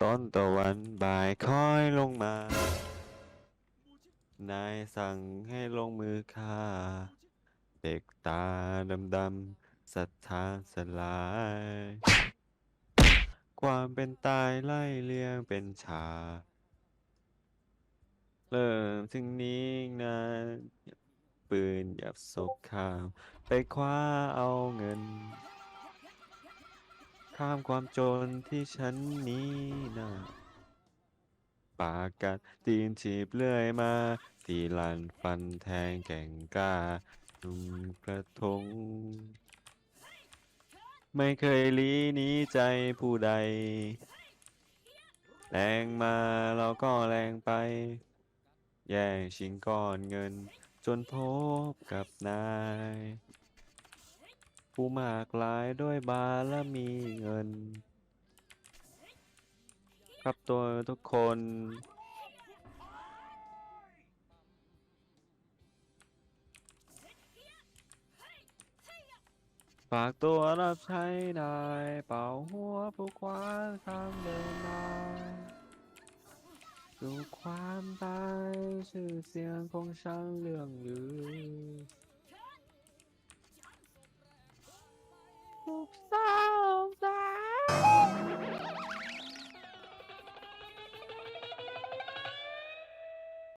ต้นตะวันบ่ายค่อยลงมา นายสั่งให้ลงมือฆ่า เด็กตาดำๆศรัทธาสลาย ความเป็นตายไล่เลียงเป็นชาเริ่มถึงนี้นะปืนหยับศพข้ามไปคว้าเอาเงิน ข้ามความจนที่ฉันนี้นะปากกัดตีนฉีบเลื่อยมาที่ลันฟันแทงแก่งกล้านุ่มกระทง ไม่เคยลีหนี้ใจผู้ใด แรงมาเราก็แรงไป แย่งชิงก้อนเงิน จนพบกับนาย ผู้มากลายด้วยบารมีเงิน ครับตัวทุกคนฝากตัวรับใช้นายเป่าหัวผู้ควานทางเดินมาสู่ความตายชื่อเสียงของฉันเรื่องลือ ลูกสา